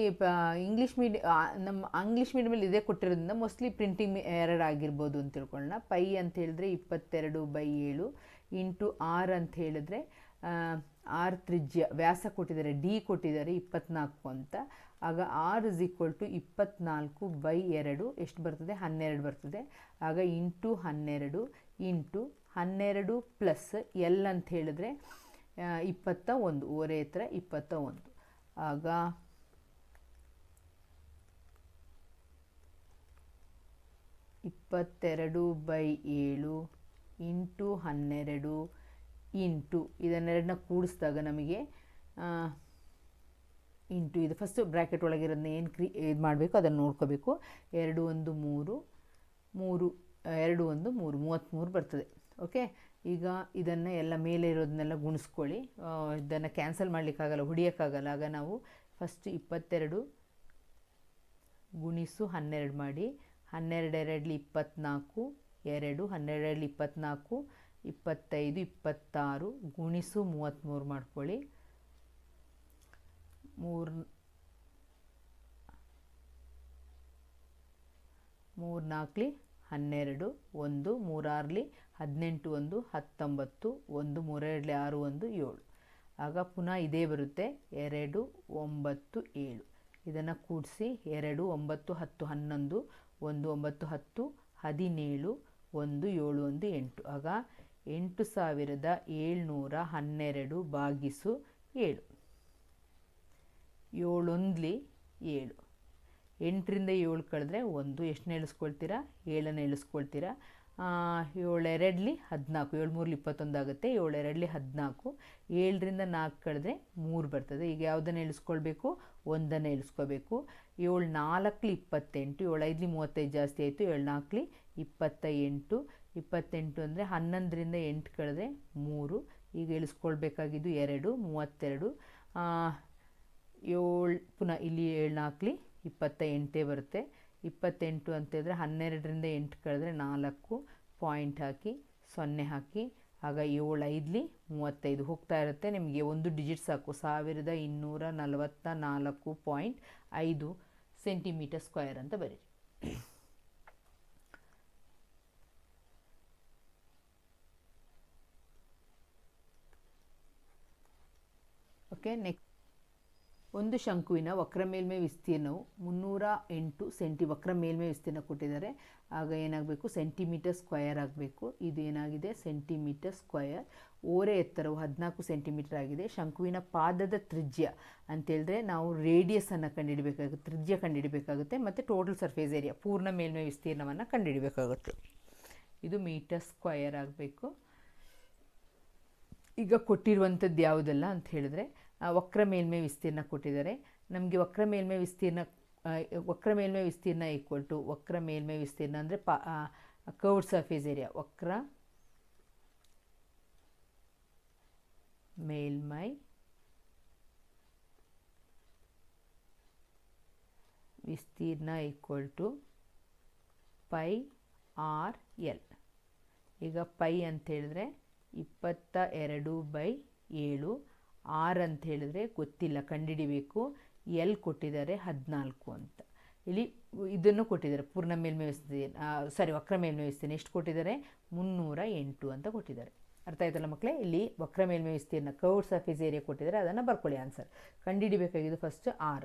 ಇಂಗ್ಲೀಷ್ ಮೀಡಿ ನಮ್ಮ ಇಂಗ್ಲೀಷ್ ಮೀಡಿಯಮಲ್ಲಿ ಇದೇ ಕೊಟ್ಟಿರೋದ್ರಿಂದ ಮೋಸ್ಟ್ಲಿ ಪ್ರಿಂಟಿಂಗ್ ಎರಡು ಆಗಿರ್ಬೋದು ಅಂತ ತಿಳ್ಕೊಳ್ಳೋಣ. ಪೈ ಅಂತ ಹೇಳಿದ್ರೆ ಇಪ್ಪತ್ತೆರಡು ಬೈ ಏಳು ಇಂಟು ಆರ್ ಅಂತ ಹೇಳಿದ್ರೆ ಆರ್ ತ್ರಿಜ್ಯ ವ್ಯಾಸ ಕೊಟ್ಟಿದ್ದಾರೆ ಡಿ ಕೊಟ್ಟಿದ್ದಾರೆ ಇಪ್ಪತ್ನಾಲ್ಕು ಅಂತ. ಆಗ ಆರ್ ಇಸ್ ಈಕ್ವಲ್ ಟು ಇಪ್ಪತ್ನಾಲ್ಕು ಬೈ ಎರಡು, ಎಷ್ಟು ಬರ್ತದೆ? ಹನ್ನೆರಡು ಬರ್ತದೆ. ಆಗ ಇಂಟು ಹನ್ನೆರಡು ಇಂಟು ಹನ್ನೆರಡು ಪ್ಲಸ್ ಎಲ್ ಅಂತ ಹೇಳಿದ್ರೆ ಇಪ್ಪತ್ತ ಒಂದು ಓರೆ ಹತ್ರ ಇಪ್ಪತ್ತ ಒಂದು. ಆಗ ಇಪ್ಪತ್ತೆರಡು ಬೈ ಏಳು ಇಂಟು ಹನ್ನೆರಡು ಇಂಟು ಇದನ್ನೆರಡನ್ನ ಕೂಡಿಸಿದಾಗ ನಮಗೆ ಇಂಟು ಇದು ಫಸ್ಟು ಬ್ರ್ಯಾಕೆಟ್ ಒಳಗಿರೋದನ್ನ ಏನು ಕ್ರಿ, ಇದು ಮಾಡಬೇಕು? ಅದನ್ನು ನೋಡ್ಕೋಬೇಕು. ಎರಡು, ಒಂದು, ಮೂರು ಮೂರು ಎರಡು, ಒಂದು, ಮೂರು, ಮೂವತ್ತ್ಮೂರು ಬರ್ತದೆ. ಓಕೆ ಈಗ ಇದನ್ನು ಎಲ್ಲ ಮೇಲೆ ಇರೋದನ್ನೆಲ್ಲ ಗುಣಿಸ್ಕೊಳ್ಳಿ. ಇದನ್ನು ಕ್ಯಾನ್ಸಲ್ ಮಾಡಲಿಕ್ಕಾಗಲ್ಲ, ಹೊಡಿಯೋಕ್ಕಾಗಲ್ಲ. ಆಗ ನಾವು ಫಸ್ಟ್ ಇಪ್ಪತ್ತೆರಡು ಗುಣಿಸು ಹನ್ನೆರಡು ಮಾಡಿ ಹನ್ನೆರಡು ಎರಡಲಿ ಇಪ್ಪತ್ತ್ನಾಲ್ಕು ಎರಡು, ಹನ್ನೆರಡರಲ್ಲಿ ಇಪ್ಪತ್ತ್ನಾಲ್ಕು ಇಪ್ಪತ್ತೈದು, ಇಪ್ಪತ್ತಾರು ಗುಣಿಸು ಮೂವತ್ತ್ಮೂರು ಮಾಡ್ಕೊಳ್ಳಿ. ಮೂರು ಮೂರು ನಾಲ್ಕಲಿ ಹನ್ನೆರಡು, ಒಂದು ಮೂರಾರಲಿ ಹದಿನೆಂಟು, ಒಂದು ಹತ್ತೊಂಬತ್ತು, ಒಂದು ಮೂರೆರಡಲಿ ಆರು, ಒಂದು ಏಳು. ಆಗ ಪುನಃ ಇದೇ ಬರುತ್ತೆ, ಎರಡು, ಒಂಬತ್ತು, ಏಳು. ಇದನ್ನು ಕೂಡಿಸಿ ಎರಡು, ಒಂಬತ್ತು, ಹತ್ತು, ಹನ್ನೊಂದು, ಒಂದು, ಒಂಬತ್ತು, ಹತ್ತು, ಹದಿನೇಳು, ಒಂದು, ಏಳು, ಒಂದು, ಎಂಟು. ಆಗ ಎಂಟು ಸಾವಿರದ ಏಳ್ನೂರ ಹನ್ನೆರಡು ಬಾಗಿಸು ಏಳು. ಏಳೊಂದ್ಲಿ ಏಳು. ಎಂಟರಿಂದ ಏಳು ಕಳೆದ್ರೆ ಒಂದು. ಎಷ್ಟನ್ನ ಇಳಿಸ್ಕೊಳ್ತೀರಾ ಏಳನ್ನು ಇಳಿಸ್ಕೊಳ್ತೀರಾ ಏಳೆರಡ್ಲಿ ಹದಿನಾಲ್ಕು. ಏಳು ಮೂರ್ಲಿ ಇಪ್ಪತ್ತೊಂದು ಆಗುತ್ತೆ. ಏಳೆರಡ್ಲಿ ಹದಿನಾಲ್ಕು. ಏಳರಿಂದ ನಾಲ್ಕು ಕಳೆದ್ರೆ ಮೂರು ಬರ್ತದೆ. ಈಗ ಯಾವುದನ್ನು ಇಳಿಸ್ಕೊಳ್ಬೇಕು ಒಂದನ್ನು ಇಳಿಸ್ಕೋಬೇಕು ಏಳು ನಾಲ್ಕಲಿ ಇಪ್ಪತ್ತೆಂಟು. ಏಳು ಐದಲಿ ಮೂವತ್ತೈದು ಜಾಸ್ತಿ ಆಯಿತು. ಏಳು ನಾಲ್ಕಲಿ ಇಪ್ಪತ್ತ ಎಂಟು. ಇಪ್ಪತ್ತೆಂಟು ಅಂದರೆ ಹನ್ನೊಂದರಿಂದ ಎಂಟು ಕಳೆದ್ರೆ ಮೂರು. ಈಗ ಇಳಿಸ್ಕೊಳ್ಬೇಕಾಗಿದ್ದು ಎರಡು, ಮೂವತ್ತೆರಡು. ಏಳು, ಪುನಃ ಇಲ್ಲಿ ಏಳು ನಾಲ್ಕಲಿ ಇಪ್ಪತ್ತ ಎಂಟೇ ಬರುತ್ತೆ. ಇಪ್ಪತ್ತೆಂಟು ಅಂತೇಳಿದ್ರೆ ಹನ್ನೆರಡರಿಂದ ಎಂಟು ಕಳೆದ್ರೆ ನಾಲ್ಕು ಪಾಯಿಂಟ್ ಹಾಕಿ ಸೊನ್ನೆ ಹಾಕಿ, ಆಗ ಏಳು ಐದಲಿ ಮೂವತ್ತೈದು ಹೋಗ್ತಾ ಇರುತ್ತೆ. ನಿಮಗೆ ಒಂದು ಡಿಜಿಟ್ ಸಾಕು, ಸಾವಿರದ ಇನ್ನೂರ ನಲವತ್ತ ನಾಲ್ಕು ಪಾಯಿಂಟ್ ಐದು ಸೆಂಟಿಮೀಟರ್ ಸ್ಕ್ವೇರ್ ಅಂತ ಬರೀರಿ. ಓಕೆ ನೆಕ್ಸ್ಟ್ ಒಂದು ಶಂಕುವಿನ ವಕ್ರ ಮೇಲ್ಮೈ ವಿಸ್ತೀರ್ಣವು ಮುನ್ನೂರ ಎಂಟು ಸೆಂಟಿ, ವಕ್ರ ಮೇಲ್ಮೈ ವಿಸ್ತೀರ್ಣ ಕೊಟ್ಟಿದ್ದಾರೆ. ಆಗ ಏನಾಗಬೇಕು? ಸೆಂಟಿಮೀಟರ್ ಸ್ಕ್ವಯರ್ ಆಗಬೇಕು. ಇದು ಏನಾಗಿದೆ? ಸೆಂಟಿಮೀಟರ್ ಸ್ಕ್ವಯರ್ ಓರೆ ಎತ್ತರವು ಹದಿನಾಲ್ಕು ಸೆಂಟಿಮೀಟರ್ ಆಗಿದೆ. ಶಂಕುವಿನ ಪಾದದ ತ್ರಿಜ್ಯ ಅಂತೇಳಿದ್ರೆ ನಾವು ರೇಡಿಯಸನ್ನು ಕಂಡುಹಿಡಬೇಕಾಗುತ್ತೆ. ತ್ರಿಜ್ಯ ಕಂಡುಹಿಡಬೇಕಾಗುತ್ತೆ ಮತ್ತು ಟೋಟಲ್ ಸರ್ಫೇಸ್ ಏರಿಯಾ ಪೂರ್ಣ ಮೇಲ್ಮೈ ವಿಸ್ತೀರ್ಣವನ್ನು ಕಂಡುಹಿಡಬೇಕಾಗುತ್ತೆ. ಇದು ಮೀಟರ್ ಸ್ಕ್ವಯರ್ ಆಗಬೇಕು. ಈಗ ಕೊಟ್ಟಿರುವಂಥದ್ದು ಯಾವುದಲ್ಲ ಅಂತ ಹೇಳಿದ್ರೆ ವಕ್ರ ಮೇಲ್ಮೈ ವಿಸ್ತೀರ್ಣ ಕೊಟ್ಟಿದ್ದಾರೆ. ನಮಗೆ ವಕ್ರ ಮೇಲ್ಮೈ ವಿಸ್ತೀರ್ಣ ವಕ್ರ ಮೇಲ್ಮೈ ವಿಸ್ತೀರ್ಣ ಈಕ್ವಲ್ ಟು ವಕ್ರ ಮೇಲ್ಮೈ ವಿಸ್ತೀರ್ಣ ಅಂದರೆ ಪಾ ಕರ್ವ್ಡ್ ಸರ್ಫೇಸ್ ಏರಿಯಾ ವಕ್ರ ಮೇಲ್ಮೈ ವಿಸ್ತೀರ್ಣ equal to pi R L ಈಗ ಪೈ ಅಂತ ಹೇಳಿದ್ರೆ ಇಪ್ಪತ್ತ ಎರಡು ಬೈ ಏಳು ಆರ್ ಅಂತ ಹೇಳಿದ್ರೆ ಗೊತ್ತಿಲ್ಲ, ಕಂಡುಹಿಡಿಬೇಕು. ಎಲ್ ಕೊಟ್ಟಿದ್ದಾರೆ? ಹದಿನಾಲ್ಕು ಅಂತ. ಇಲ್ಲಿ ಇದನ್ನು ಕೊಟ್ಟಿದ್ದಾರೆ. ಪೂರ್ಣ ಮೇಲ್ಮೈ ವಿಸ್ತೀರ್ಣ ಸಾರಿ ವಕ್ರ ಮೇಲ್ಮೈ ಎಷ್ಟು ಕೊಟ್ಟಿದ್ದಾರೆ? ಮುನ್ನೂರ ಎಂಟು ಅಂತ ಕೊಟ್ಟಿದ್ದಾರೆ. ಅರ್ಥ ಆಯ್ತಲ್ಲ ಮಕ್ಕಳೇ? ಇಲ್ಲಿ ವಕ್ರ ಮೇಲ್ಮೈ ವಿಸ್ತೀರ್ಣ ಆಫ್ ಸರ್ಫೇಸ್ ಏರಿಯಾ ಕೊಟ್ಟಿದ್ದಾರೆ. ಅದನ್ನು ಬರ್ಕೊಳ್ಳಿ ಆನ್ಸರ್. ಕಂಡುಹಿಡಿಬೇಕಾಗಿದ್ದು ಫಸ್ಟ್ ಆರ್.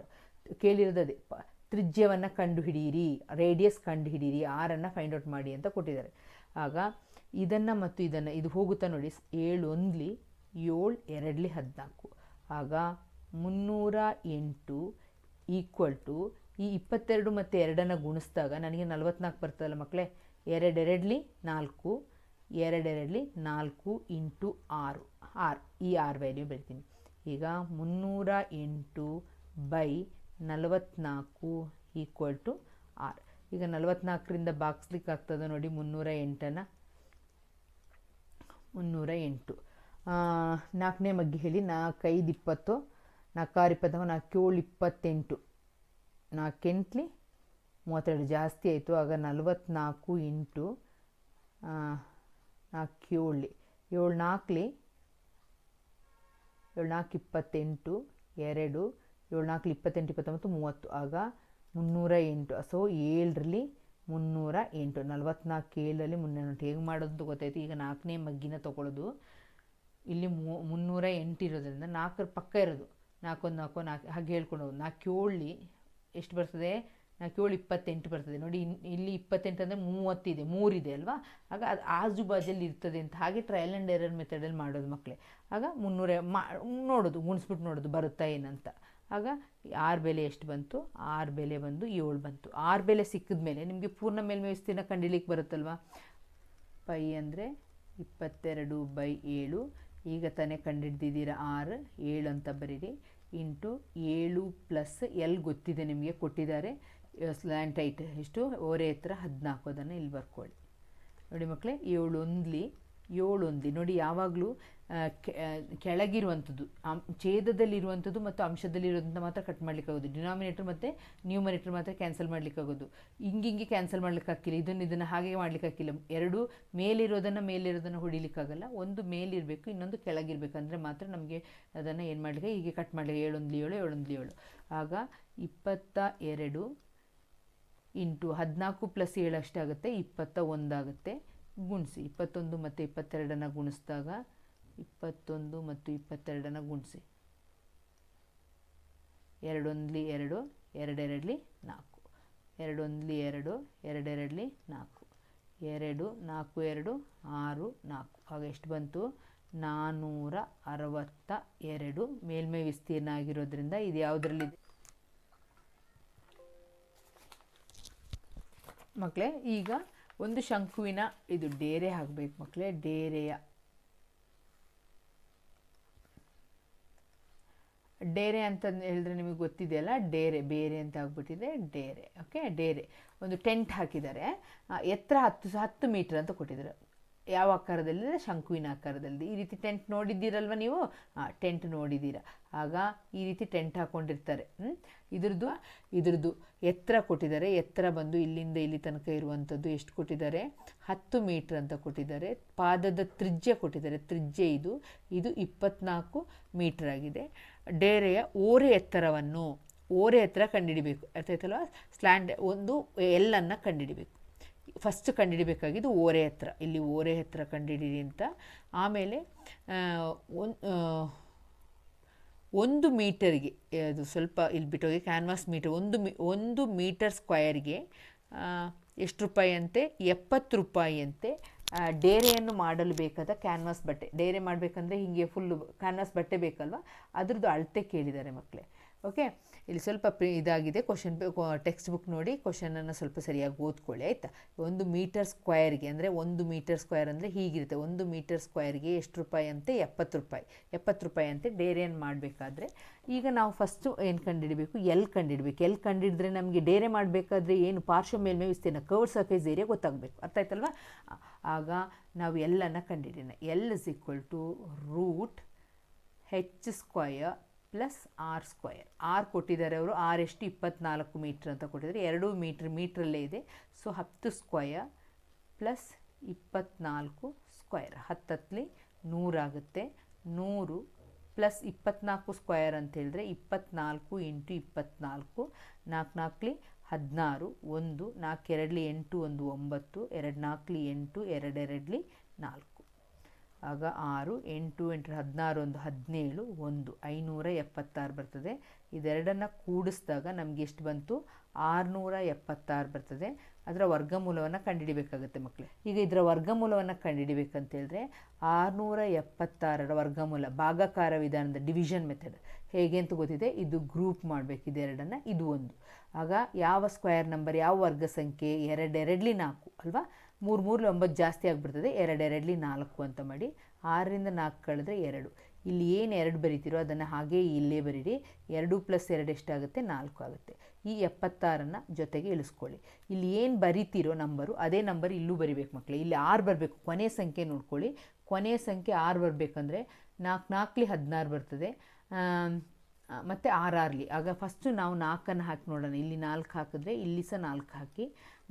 ಕೇಳಿರೋದು ತ್ರಿಜ್ಯವನ್ನು ಕಂಡುಹಿಡಿಯಿರಿ ರೇಡಿಯಸ್ ಕಂಡುಹಿಡಿಯಿರಿ ಆರನ್ನು ಫೈಂಡ್ ಔಟ್ ಮಾಡಿ ಅಂತ ಕೊಟ್ಟಿದ್ದಾರೆ. ಆಗ ಇದನ್ನು ಮತ್ತು ಇದನ್ನು, ಇದು ಹೋಗುತ್ತಾ ನೋಡಿ ಏಳು ಒಂದ್ಲಿ ಏಳು ಎರಡ್ಲಿ ಹದಿನಾಲ್ಕು. ಆಗ ಮುನ್ನೂರ ಎಂಟು ಈಕ್ವಲ್ ಟು ಈ ಇಪ್ಪತ್ತೆರಡು ಮತ್ತು ಎರಡನ್ನು ಗುಣಿಸಿದಾಗ ನನಗೆ ನಲ್ವತ್ನಾಲ್ಕು ಬರ್ತದಲ್ಲ ಮಕ್ಕಳೇ ಎರಡೆರಡ್ಲಿ ನಾಲ್ಕು ಎರಡೆರಡ್ಲಿ ನಾಲ್ಕು ಇಂಟು ಆರು ಆರು, ಈ ಆರು ವ್ಯಾಲ್ಯೂ ಬೆಳಿತೀನಿ ಈಗ ಮುನ್ನೂರ ಎಂಟು ಬೈ ನಲವತ್ನಾಲ್ಕು ಈಕ್ವಲ್ ಟು ಆರು. ಈಗ ನಲವತ್ನಾಲ್ಕರಿಂದ ಬಾಗಿಸ್ಲಿಕ್ಕೆ ಆಗ್ತದೆ ನೋಡಿ ಮುನ್ನೂರ ಎಂಟನ್ನು. ಮುನ್ನೂರ ಎಂಟು. ನಾಲ್ಕನೇ ಮಗ್ಗಿ ಹೇಳಿ ನಾಲ್ಕೈದು ಇಪ್ಪತ್ತು ನಾಲ್ಕಾರು ನಾಲ್ಕು ನಾಲ್ಕೇಳು ಇಪ್ಪತ್ತೆಂಟು. ನಾಲ್ಕೆಂಟ್ಲಿ ಮೂವತ್ತೆರಡು ಜಾಸ್ತಿ ಆಯಿತು, ಆಗ ನಲವತ್ತ್ನಾಲ್ಕು ಎಂಟು ನಾಲ್ಕೇಳಿ ಏಳು ನಾಲ್ಕಲಿ, ಏಳು ನಾಲ್ಕು ಇಪ್ಪತ್ತೆಂಟು, ಎರಡು, ಏಳು ನಾಲ್ಕಲಿ ಇಪ್ಪತ್ತೆಂಟು, ಇಪ್ಪತ್ತೊಂಬತ್ತು, ಮೂವತ್ತು, ಆಗ ಮುನ್ನೂರ ಎಂಟು. ಸೊ ಏಳರಲ್ಲಿ ಮುನ್ನೂರ ಎಂಟು, ನಲ್ವತ್ನಾಲ್ಕು ಏಳರಲ್ಲಿ ಮುನ್ನೂರ ಎಂಟು. ಹೇಗೆ ಮಾಡೋದು ಅಂತ ಗೊತ್ತಾಯಿತು? ಈಗ ನಾಲ್ಕನೇ ಮಗ್ಗಿನ ತೊಗೊಳ್ಳೋದು ಇಲ್ಲಿ ಮೂ, ಮುನ್ನೂರ ಎಂಟು ಇರೋದ್ರಿಂದ ನಾಲ್ಕರ ಪಕ್ಕ ಇರೋದು. ನಾಲ್ಕೊಂದು ನಾಲ್ಕು ನಾಲ್ಕು, ಹಾಗೆ ಹೇಳ್ಕೊಂಡು ಹೋಗೋದು. ನಾಲ್ಕೇಳಿ ಎಷ್ಟು ಬರ್ತದೆ? ನಾಲ್ಕೇಳು ಇಪ್ಪತ್ತೆಂಟು ಬರ್ತದೆ. ನೋಡಿ ಇಲ್ಲಿ ಇಪ್ಪತ್ತೆಂಟು ಅಂದರೆ ಮೂವತ್ತಿದೆ, ಮೂರಿದೆ ಅಲ್ವಾ? ಆಗ ಅದು ಆಜು ಬಾಜಲ್ಲಿ ಇರ್ತದೆ ಅಂತ ಹಾಗೆ ಟ್ರಯಲ್ ಆ್ಯಂಡ್ ಎರರ್ ಮೆಥಡಲ್ಲಿ ಮಾಡೋದು ಮಕ್ಕಳೇ ಆಗ ಮುನ್ನೂರ, ಮಾ, ನೋಡೋದು ಗುಣಿಸ್ಬಿಟ್ಟು ನೋಡೋದು ಬರುತ್ತಾ ಏನಂತ. ಆಗ ಆರು ಬೆಲೆ ಎಷ್ಟು ಬಂತು? ಆರು ಬೆಲೆ ಬಂದು ಏಳು ಬಂತು. ಆರು ಬೆಲೆ ಸಿಕ್ಕಿದ ಮೇಲೆ ನಿಮಗೆ ಪೂರ್ಣ ಮೇಲ್ಮೈ ವಿಸ್ತೀರ್ಣ ಕಂಡಿಲಿಕ್ಕೆ ಬರುತ್ತಲ್ವಾ? ಪೈ ಅಂದರೆ ಇಪ್ಪತ್ತೆರಡು ಬೈ ಏಳು ಈಗ ತಾನೇ ಕಂಡುಹಿಡ್ದಿದ್ದೀರ ಆರು, ಏಳು ಅಂತ ಬರೀರಿ. ಇಂಟು ಏಳು ಪ್ಲಸ್ ಎಲ್ ಗೊತ್ತಿದೆ ನಿಮಗೆ ಕೊಟ್ಟಿದ್ದಾರೆ. ಸ್ಲ್ಯಾಂಟೈಟ್ ಎಷ್ಟು? ಓರೆ ಹತ್ರ ಹದಿನಾಲ್ಕು ಅದನ್ನು ಇಲ್ಲಿ ಬರ್ಕೊಳ್ಳಿ. ನೋಡಿ ಮಕ್ಕಳೇ ಏಳು ಒಂದ್ಲಿ ಏಳು ಒಂದ್ಲಿ ನೋಡಿ ಯಾವಾಗಲೂ ಕೆಳಗಿರುವಂಥದ್ದು ಛೇದದಲ್ಲಿರುವಂಥದ್ದು ಮತ್ತು ಅಂಶದಲ್ಲಿರುವಂಥ ಮಾತ್ರ ಕಟ್ ಮಾಡ್ಲಿಕ್ಕಾಗೋದು ಡಿನಾಮಿನೇಟರ್ ಮತ್ತು ನ್ಯೂಮಿನೇಟರ್ ಮಾತ್ರ ಕ್ಯಾನ್ಸಲ್ ಮಾಡ್ಲಿಕ್ಕಾಗೋದು ಹಿಂಗಿಂಗೆ ಕ್ಯಾನ್ಸಲ್ ಮಾಡ್ಲಿಕ್ಕಾಗಿಲ್ಲ ಇದನ್ನು ಇದನ್ನು ಹಾಗೆ ಮಾಡ್ಲಿಕ್ಕಾಗಿಲ್ಲ ಎರಡು ಮೇಲಿರೋದನ್ನು ಮೇಲಿರೋದನ್ನು ಹೊಡಿಲಿಕ್ಕಾಗಲ್ಲ ಒಂದು ಮೇಲಿರಬೇಕು, ಇನ್ನೊಂದು ಕೆಳಗಿರಬೇಕು ಅಂದರೆ ಮಾತ್ರ ನಮಗೆ ಅದನ್ನು ಏನು ಮಾಡಲಿಕ್ಕೆ, ಹೀಗೆ ಕಟ್ ಮಾಡಲಿಕ್ಕೆ ಏಳೊಂದು ಏಳು ಏಳೊಂದು ಏಳು. ಆಗ ಇಪ್ಪತ್ತ ಎರಡು ಇಂಟು ಹದಿನಾಲ್ಕು ಪ್ಲಸ್ ಏಳು ಅಷ್ಟಾಗುತ್ತೆ ಇಪ್ಪತ್ತ ಒಂದಾಗುತ್ತೆ ಗುಣಿಸಿ, ಇಪ್ಪತ್ತೊಂದು ಮತ್ತು ಇಪ್ಪತ್ತೆರಡನ್ನು ಗುಣಿಸಿದಾಗ ಇಪ್ಪತ್ತೊಂದು ಮತ್ತು ಇಪ್ಪತ್ತೆರಡನ್ನು ಗುಣಿಸಿ. ಎರಡೊಂದ್ಲಿ ಎರಡು, ಎರಡೆರಡ್ಲಿ ನಾಲ್ಕು. ಎರಡೊಂದ್ಲಿ ಎರಡು, ಎರಡೆರಡ್ಲಿ ನಾಲ್ಕು. ಎರಡು ನಾಲ್ಕು, ಎರಡು, ಆರು, ನಾಲ್ಕು. ಆಗ ಎಷ್ಟು ಬಂತು? ನಾನ್ನೂರ ಅರವತ್ತ ಎರಡು. ಮೇಲ್ಮೈ ವಿಸ್ತೀರ್ಣ ಆಗಿರೋದ್ರಿಂದ ಇದು ಯಾವುದರಲ್ಲಿ ಮಕ್ಕಳೇ ಈಗ ಒಂದು ಶಂಕುವಿನ ಇದು ಡೇರೆ ಆಗಬೇಕು ಮಕ್ಕಳೇ ಡೇರೆಯ. ಡೇರೆ ಅಂತ ಹೇಳಿದ್ರೆ ನಿಮಗೆ ಗೊತ್ತಿದೆಯಲ್ಲ, ಡೇರೆ, ಬೇರೆ ಅಂತ ಆಗ್ಬಿಟ್ಟಿದೆ, ಡೇರೆ ಓಕೆ ಡೇರೆ. ಒಂದು ಟೆಂಟ್ ಹಾಕಿದ್ದಾರೆ. ಎತ್ತರ ಹತ್ತು ಹತ್ತು ಮೀಟರ್ ಅಂತ ಕೊಟ್ಟಿದ್ದಾರೆ. ಯಾವ ಆಕಾರದಲ್ಲಿದೆ ಶಂಕುವಿನ ಆಕಾರದಲ್ಲಿ ಈ ರೀತಿ ಟೆಂಟ್ ನೋಡಿದ್ದೀರಲ್ವ ನೀವು? ಟೆಂಟ್ ನೋಡಿದ್ದೀರ. ಆಗ ಈ ರೀತಿ ಟೆಂಟ್ ಹಾಕ್ಕೊಂಡಿರ್ತಾರೆ? ಇದ್ರದ್ದು ಇದ್ರದ್ದು ಎತ್ತರ ಕೊಟ್ಟಿದ್ದಾರೆ. ಎತ್ತರ ಬಂದು ಇಲ್ಲಿಂದ ಇಲ್ಲಿ ತನಕ ಇರುವಂಥದ್ದು ಎಷ್ಟು ಕೊಟ್ಟಿದ್ದಾರೆ? ಹತ್ತು ಮೀಟ್ರ್ ಅಂತ ಕೊಟ್ಟಿದ್ದಾರೆ. ಪಾದದ ತ್ರಿಜ್ಯ ಕೊಟ್ಟಿದ್ದಾರೆ. ತ್ರಿಜ್ಯ ಇದು. ಇದು ಇಪ್ಪತ್ನಾಲ್ಕು ಮೀಟ್ರ್ ಆಗಿದೆ. ಡೇರೆಯ ಓರೆ ಎತ್ತರವನ್ನು, ಓರೆ ಎತ್ತರ ಕಂಡುಹಿಡಿಬೇಕು ಅರ್ಥ ಆಯ್ತಲ್ವ ಸ್ಲ್ಯಾಂಡ್ ಒಂದು ಎಲ್ಲನ್ನು ಕಂಡುಹಿಡಿಬೇಕು ಫಸ್ಟ್ ಕಂಡುಹಿಡಿಬೇಕಾಗಿದ್ದು ಓರೆ ಹತ್ರ, ಇಲ್ಲಿ ಓರೆ ಹತ್ರ ಕಂಡುಹಿಡೀರಿ ಅಂತ. ಆಮೇಲೆ ಒಂದು ಮೀಟರ್ಗೆ, ಅದು ಸ್ವಲ್ಪ ಇಲ್ಲಿ ಬಿಟ್ಟೋಗಿ ಕ್ಯಾನ್ವಾಸ್ ಮೀಟರ್ ಒಂದು ಮೀ, ಒಂದು ಮೀಟರ್ ಸ್ಕ್ವಯರ್ಗೆ ಎಷ್ಟು ರೂಪಾಯಿ ಅಂತೆ? ಎಪ್ಪತ್ತು ರೂಪಾಯಿ ಅಂತೆ. ಡೇರೆಯನ್ನು ಮಾಡಲು ಬೇಕಾದ ಕ್ಯಾನ್ವಾಸ್ ಬಟ್ಟೆ. ಡೇರೆ ಮಾಡಬೇಕಂದ್ರೆ ಹೀಗೆ ಫುಲ್ಲು ಕ್ಯಾನ್ವಾಸ್ ಬಟ್ಟೆ ಬೇಕಲ್ವ? ಅದ್ರದ್ದು ಅಳತೆ ಕೇಳಿದ್ದಾರೆ ಮಕ್ಕಳೇ. ಓಕೆ ಇಲ್ಲಿ ಸ್ವಲ್ಪ ಇದಾಗಿದೆ. ಕ್ವಶನ್ ಟೆಕ್ಸ್ಟ್ ಬುಕ್ ನೋಡಿ ಕ್ವಶನನ್ನು ಸ್ವಲ್ಪ ಸರಿಯಾಗಿ ಓದ್ಕೊಳ್ಳಿ, ಆಯಿತಾ? ಒಂದು ಮೀಟರ್ ಸ್ಕ್ವಯರ್ಗೆ ಅಂದರೆ ಒಂದು ಮೀಟರ್ ಸ್ಕ್ವಯರ್ ಅಂದರೆ ಹೀಗಿರುತ್ತೆ. ಒಂದು ಮೀಟರ್ ಸ್ಕ್ವಯರ್ಗೆ ಎಷ್ಟು ರೂಪಾಯಿ ಅಂತೆ? ಎಪ್ಪತ್ತು ರೂಪಾಯಿ. ಎಪ್ಪತ್ತು ರೂಪಾಯಿ ಅಂತೆ. ಡೇರೆಯನ್ನು ಮಾಡಬೇಕಾದ್ರೆ, ಈಗ ನಾವು ಫಸ್ಟು ಏನು ಕಂಡುಹಿಡಬೇಕು ಎಲ್ ಕಂಡುಹಿಡಬೇಕು ಎಲ್ ಕಂಡುಹಿಡಿದ್ರೆ ನಮಗೆ ಡೇರೆ ಮಾಡಬೇಕಾದ್ರೆ ಏನು? ಪಾರ್ಶ್ವ ಮೇಲ್ಮೈ ವಿಸ್ತೀರ್ಣ ಕವರ್ ಸರ್ಫೇಸ್ ಏರಿಯಾ ಗೊತ್ತಾಗಬೇಕು. ಅರ್ಥ ಆಯ್ತಲ್ವ? ಆಗ ನಾವು ಎಲ್ಲನ್ನು ಕಂಡುಹಿಡಿಯೋಣ L is equal to root H square plus R square R ಕೊಟ್ಟಿದ್ದಾರೆ ಅವರು ಆರ್ ಎಷ್ಟು? ಇಪ್ಪತ್ನಾಲ್ಕು ಮೀಟ್ರ್ ಅಂತ ಕೊಟ್ಟಿದ್ದಾರೆ. ಎರಡು ಮೀಟ್ರ್ ಮೀಟ್ರಲ್ಲೇ ಇದೆ. ಸೊ ಹತ್ತು ಸ್ಕ್ವಯರ್ ಪ್ಲಸ್ ಇಪ್ಪತ್ನಾಲ್ಕು ಸ್ಕ್ವಯರ್ ಹತ್ತತ್ಲಿ ನೂರಾಗುತ್ತೆ ನೂರು ಪ್ಲಸ್ ಇಪ್ಪತ್ನಾಲ್ಕು ಸ್ಕ್ವಯರ್ ಅಂತ ಹೇಳಿದ್ರೆ ಇಪ್ಪತ್ನಾಲ್ಕು ಇಂಟು ಇಪ್ಪತ್ನಾಲ್ಕು. ನಾಲ್ಕು ನಾಲ್ಕಲಿ ಹದಿನಾರು, ಒಂದು ನಾಲ್ಕೆರಡ್ಲಿ ಎಂಟು, ಒಂದು ಒಂಬತ್ತು, ಎರಡು ನಾಲ್ಕಲಿ ಎಂಟು ಎರಡೆರಡಲಿ ನಾಲ್ಕು. ಆಗ ಆರು, ಎಂಟು ಎಂಟು, ಹದಿನಾರು, ಒಂದು, ಹದಿನೇಳು, ಒಂದು, ಐನೂರ ಎಪ್ಪತ್ತಾರು ಬರ್ತದೆ. ಇದೆರಡನ್ನು ಕೂಡಿಸಿದಾಗ ನಮಗೆ ಎಷ್ಟು ಬಂತು? ಆರುನೂರ ಎಪ್ಪತ್ತಾರು ಬರ್ತದೆ. ಅದರ ವರ್ಗಮೂಲವನ್ನು ಕಂಡುಹಿಡಿಬೇಕಾಗುತ್ತೆ ಮಕ್ಕಳೇ ಈಗ ಇದರ ವರ್ಗಮೂಲವನ್ನು ಕಂಡುಹಿಡಿಬೇಕಂತ ಹೇಳಿದ್ರೆ ಆರುನೂರ ಎಪ್ಪತ್ತಾರರ ವರ್ಗಮೂಲ, ಭಾಗಾಕಾರ ವಿಧಾನದ ಡಿವಿಷನ್ ಮೆಥಡ್ ಹೇಗೆ ಅಂತ ಗೊತ್ತಿದೆ? ಇದು ಗ್ರೂಪ್ ಮಾಡಬೇಕು. ಇದೆರಡನ್ನು ಇದು ಒಂದು. ಆಗ ಯಾವ ಸ್ಕ್ವೇರ್ ನಂಬರ್ ಯಾವ ವರ್ಗ ಸಂಖ್ಯೆ ಎರಡೆರಡಲಿ ನಾಲ್ಕು, ಅಲ್ವಾ? ಮೂರು ಮೂರು ಒಂಬತ್ತು ಜಾಸ್ತಿ ಆಗಿಬಿಡ್ತದೆ ಎರಡೆರಡ್ಲಿ ನಾಲ್ಕು ಅಂತ ಮಾಡಿ ಆರರಿಂದ ನಾಲ್ಕು ಕಳೆದ್ರೆ ಎರಡು. ಇಲ್ಲಿ ಏನು ಎರಡು ಬರೀತಿರೋ ಅದನ್ನು ಹಾಗೇ ಇಲ್ಲೇ ಬರೀರಿ. ಎರಡು ಪ್ಲಸ್ ಎರಡು ಎಷ್ಟಾಗುತ್ತೆ? ನಾಲ್ಕು ಆಗುತ್ತೆ. ಈ ಎಪ್ಪತ್ತಾರನ್ನು ಜೊತೆಗೆ ಇಳಿಸ್ಕೊಳ್ಳಿ. ಇಲ್ಲಿ ಏನು ಬರಿತೀರೋ ನಂಬರು, ಅದೇ ನಂಬರ್ ಇಲ್ಲೂ ಬರಿಬೇಕು ಮಕ್ಕಳೇ ಇಲ್ಲಿ ಆರು ಬರಬೇಕು. ಕೊನೆ ಸಂಖ್ಯೆ ನೋಡ್ಕೊಳ್ಳಿ. ಕೊನೆಯ ಸಂಖ್ಯೆ ಆರು ಬರಬೇಕಂದ್ರೆ ನಾಲ್ಕು, ನಾಲ್ಕಲಿ ಹದಿನಾರು ಬರ್ತದೆ. ಮತ್ತು ಆರು ಆರ್ಲಿ. ಆಗ ಫಸ್ಟು ನಾವು ನಾಲ್ಕನ್ನು ಹಾಕಿ ನೋಡೋಣ. ಇಲ್ಲಿ ನಾಲ್ಕು ಹಾಕಿದ್ರೆ ಇಲ್ಲಿ ಸಹ ನಾಲ್ಕು ಹಾಕಿ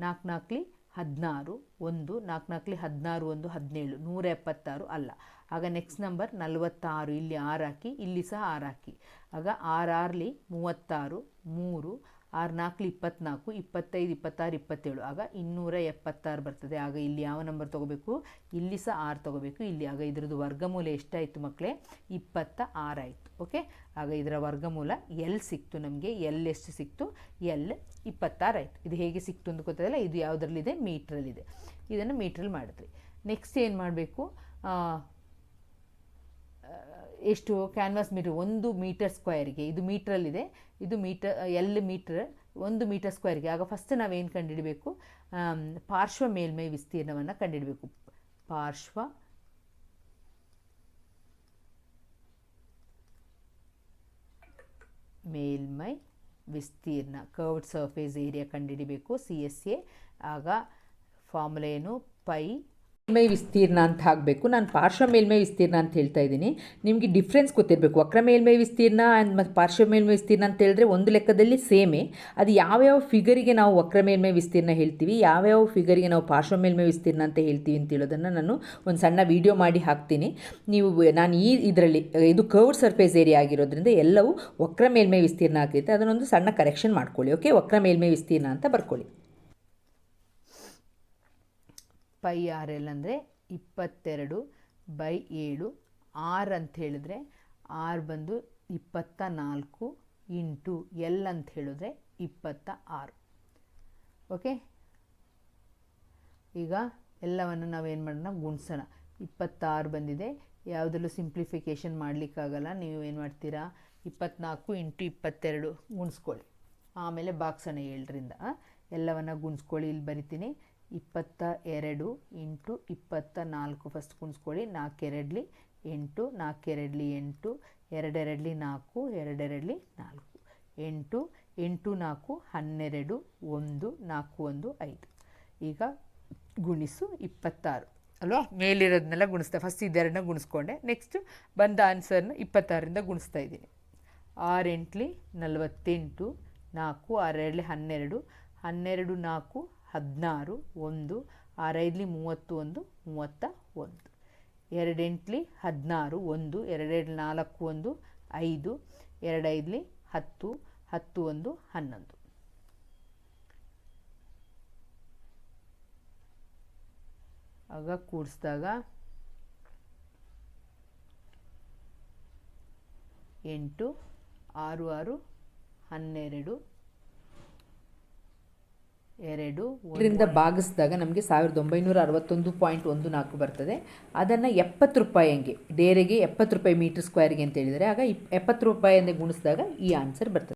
ನಾಲ್ಕು, ನಾಲ್ಕಲಿ ಹದಿನಾರು, ಒಂದು, ನಾಲ್ಕು ನಾಲ್ಕಲಿ ಹದಿನಾರು, ಒಂದು, ಹದಿನೇಳು, ನೂರ ಎಪ್ಪತ್ತಾರು ಅಲ್ಲ. ಆಗ ನೆಕ್ಸ್ಟ್ ನಂಬರ್ ನಲವತ್ತಾರು, ಇಲ್ಲಿ ಆರು ಹಾಕಿ, ಇಲ್ಲಿ ಸಹ ಆರು ಹಾಕಿ. ಆಗ ಆರು ಆರ್ಲಿ ಮೂವತ್ತಾರು, ಮೂರು ಆರು ನಾಲ್ಕು ಇಪ್ಪತ್ನಾಲ್ಕು, ಇಪ್ಪತ್ತೈದು, ಇಪ್ಪತ್ತಾರು, ಇಪ್ಪತ್ತೇಳು. ಆಗ ಇನ್ನೂರ ಎಪ್ಪತ್ತಾರು ಬರ್ತದೆ. ಆಗ ಇಲ್ಲಿ ಯಾವ ನಂಬರ್ ತೊಗೋಬೇಕು? ಇಲ್ಲಿ ಸಹ ಆರು ತೊಗೋಬೇಕು. ಇಲ್ಲಿ ಆಗ ಇದ್ರದ್ದು ವರ್ಗಮೂಲ ಎಷ್ಟಾಯಿತು ಮಕ್ಕಳೇ ಇಪ್ಪತ್ತ ಆರಾಯಿತು. ಓಕೆ ಆಗ ಇದರ ವರ್ಗಮೂಲ ಎಲ್ ಸಿಕ್ತು ನಮಗೆ. ಎಲ್ ಎಷ್ಟು ಸಿಕ್ತು? ಎಲ್ ಇಪ್ಪತ್ತಾರಾಯಿತು. ಇದು ಹೇಗೆ ಸಿಕ್ತು ಅಂತ ಗೊತ್ತಾಗಲ್ಲ. ಇದು ಯಾವುದರಲ್ಲಿದೆ? ಮೀಟ್ರಲ್ಲಿದೆ. ಇದನ್ನು ಮೀಟ್ರಲ್ಲಿ ಮಾಡಿದ್ರಿ. ನೆಕ್ಸ್ಟ್ ಏನು ಮಾಡಬೇಕು? ಎಷ್ಟು ಕ್ಯಾನ್ವಾಸ್ ಮೀಟ್ರ್ ಒಂದು ಮೀಟರ್ ಸ್ಕ್ವೇರ್ಗೆ ಇದು ಮೀಟ್ರಲ್ಲಿದೆ ಇದು ಮೀಟರ್ ಎಲ್ ಮೀಟರ್ ಒಂದು ಮೀಟರ್ ಸ್ಕ್ವೇರ್ಗೆ ಆಗ ಫಸ್ಟ್ ನಾವೇನು ಕಂಡುಹಿಡಬೇಕು ಪಾರ್ಶ್ವ ಮೇಲ್ಮೈ ವಿಸ್ತೀರ್ಣವನ್ನು ಕಂಡುಹಿಡಬೇಕು ಪಾರ್ಶ್ವ ಮೇಲ್ಮೈ ವಿಸ್ತೀರ್ಣ ಕರ್ವ್ಡ್ ಸರ್ಫೇಸ್ ಏರಿಯಾ ಕಂಡುಹಿಡಿಬೇಕು ಸಿ ಎಸ್ ಎ ಆಗ ಫಾರ್ಮುಲೇನು ಪೈ ಮೇಲ್ಮೈ ವಿಸ್ತೀರ್ಣ ಅಂತ ಆಗಬೇಕು. ನಾನು ಪಾರ್ಶ್ವ ಮೇಲ್ಮೈ ವಿಸ್ತೀರ್ಣ ಅಂತ ಹೇಳ್ತಾ ಇದ್ದೀನಿ. ನಿಮಗೆ ಡಿಫ್ರೆನ್ಸ್ ಗೊತ್ತಿರಬೇಕು. ವಕ್ರ ಮೇಲ್ಮೈ ವಿಸ್ತೀರ್ಣ ಆ್ಯಂಡ್ ಮತ್ತು ಪಾರ್ಶ್ವ ಮೇಲ್ಮೈ ವಿಸ್ತೀರ್ಣ ಅಂತ ಹೇಳಿದ್ರೆ ಒಂದು ಲೆಕ್ಕದಲ್ಲಿ ಸೇಮೇ ಅದು ಯಾವ್ಯಾವ ಫಿಗರಿಗೆ ನಾವು ವಕ್ರ ಮೇಲ್ಮೈ ವಿಸ್ತೀರ್ಣ ಹೇಳ್ತೀವಿ, ಯಾವ್ಯಾವ ಫಿಗರಿಗೆ ನಾವು ಪಾರ್ಶ್ವ ಮೇಲ್ಮೈ ವಿಸ್ತೀರ್ಣ ಅಂತ ಹೇಳ್ತೀವಿ ಅಂತ ಹೇಳೋದನ್ನು ನಾನು ಒಂದು ಸಣ್ಣ ವಿಡಿಯೋ ಮಾಡಿ ಹಾಕ್ತೀನಿ. ನೀವು ನಾನು ಈ ಇದರಲ್ಲಿ, ಇದು ಕರ್ವ್ಡ್ ಸರ್ಫೇಸ್ ಏರಿಯಾ ಆಗಿರೋದ್ರಿಂದ ಎಲ್ಲವೂ ವಕ್ರ ಮೇಲ್ಮೈ ವಿಸ್ತೀರ್ಣ ಆಗಿರುತ್ತೆ ಅದನ್ನೊಂದು ಸಣ್ಣ ಕರೆಕ್ಷನ್ ಮಾಡ್ಕೊಳ್ಳಿ. ಓಕೆ ವಕ್ರ ಮೇಲ್ಮೈ ವಿಸ್ತೀರ್ಣ ಅಂತ ಬರ್ಕೊಳ್ಳಿ. ಪೈ ಆರ್ ಎಲ್ ಅಂದರೆ ಇಪ್ಪತ್ತೆರಡು ಬೈ ಏಳು, ಆರ್ ಅಂತ ಹೇಳಿದ್ರೆ ಆರ್ ಬಂದು ಇಪ್ಪತ್ತ ನಾಲ್ಕು ಇಂಟು ಎಲ್ ಅಂತ ಹೇಳಿದ್ರೆ ಇಪ್ಪತ್ತ ಆರು. ಓಕೆ? ಈಗ ಎಲ್ಲವನ್ನು ನಾವೇನು ಮಾಡೋಣ? ಗುಣಿಸೋಣ. ಇಪ್ಪತ್ತಾರು ಬಂದಿದೆ. ಯಾವುದರಲ್ಲೂ ಸಿಂಪ್ಲಿಫಿಕೇಷನ್ ಮಾಡಲಿಕ್ಕಾಗಲ್ಲ ನೀವು ಏನು ಮಾಡ್ತೀರಾ? ಇಪ್ಪತ್ನಾಲ್ಕು ಇಂಟು ಇಪ್ಪತ್ತೆರಡು ಗುಣಿಸ್ಕೊಳ್ಳಿ. ಆಮೇಲೆ ಬಾಕ್ಸೋಣ ಏಳರಿಂದ ಎಲ್ಲವನ್ನು ಗುಣಿಸ್ಕೊಳ್ಳಿ. ಇಲ್ಲಿ ಬರಿತೀನಿ. ಇಪ್ಪತ್ತ ಎರಡು ಇಂಟು ಇಪ್ಪತ್ತ ನಾಲ್ಕು ಫಸ್ಟ್ ಗುಣಿಸ್ಕೊಳ್ಳಿ ನಾಲ್ಕೆರಡ್ಲಿ ಎಂಟು ನಾಲ್ಕೆರಡ್ಲಿ ಎಂಟು ಎರಡೆರಡ್ಲಿ ನಾಲ್ಕು ಎರಡೆರಡ್ಲಿ ನಾಲ್ಕು. ಎಂಟು ಎಂಟು ನಾಲ್ಕು, ಹನ್ನೆರಡು, ಒಂದು, ನಾಲ್ಕು, ಒಂದು, ಐದು. ಈಗ ಗುಣಿಸು ಇಪ್ಪತ್ತಾರು. ಅಲ್ವಾ? ಮೇಲಿರೋದನ್ನೆಲ್ಲ ಗುಣಿಸ್ದೆ. ಫಸ್ಟ್ ಇದೆರಡನ್ನ ಗುಣಿಸ್ಕೊಂಡೆ. ನೆಕ್ಸ್ಟ್ ಬಂದ ಆನ್ಸರ್ನ ಇಪ್ಪತ್ತಾರರಿಂದ ಗುಣಿಸ್ತಾ ಇದ್ದೀನಿ. ಆರೆಂಟ್ಲಿ ನಲವತ್ತೆಂಟು, ನಾಲ್ಕು ಆರೆರಡ್ಲಿ ಹನ್ನೆರಡು ಹನ್ನೆರಡು ನಾಲ್ಕು ಹದಿನಾರು, ಒಂದು ಆರೈದ್ಲಿ ಮೂವತ್ತು, ಒಂದು, ಮೂವತ್ತ, ಒಂದು. ಎರಡೆಂಟ್ಲಿ ಹದಿನಾರು, ಒಂದು, ಎರಡೆರಡು, ನಾಲ್ಕು, ಒಂದು, ಐದು, ಎರಡೈದ್ಲಿ ಹತ್ತು ಹತ್ತು, ಒಂದು, ಹನ್ನೊಂದು. ಆಗ ಕೂಡಿಸಿದಾಗ ಎಂಟು, ಆರು ಆರು, ಹನ್ನೆರಡು ಎರಡು ಇದರಿಂದ ಭಾಗಿಸಿದಾಗ ನಮಗೆ ಸಾವಿರದ ಒಂಬೈನೂರ ಅರವತ್ತೊಂದು ಪಾಯಿಂಟ್ ಒಂದು ನಾಲ್ಕು ಬರ್ತದೆ. ಅದನ್ನು ಎಪ್ಪತ್ತು ರೂಪಾಯಿ ಹಂಗೆ ಡೇರೆಗೆ ಎಪ್ಪತ್ತು ರೂಪಾಯಿ ಮೀಟ್ರ್ ಸ್ಕ್ವೇರ್ಗೆ ಅಂತ ಹೇಳಿದರೆ ಆಗ ಇಪ್ ಎಪ್ಪತ್ತು ರೂಪಾಯಿ ಗುಣಿಸಿದಾಗ ಈ ಆನ್ಸರ್ ಬರ್ತದೆ.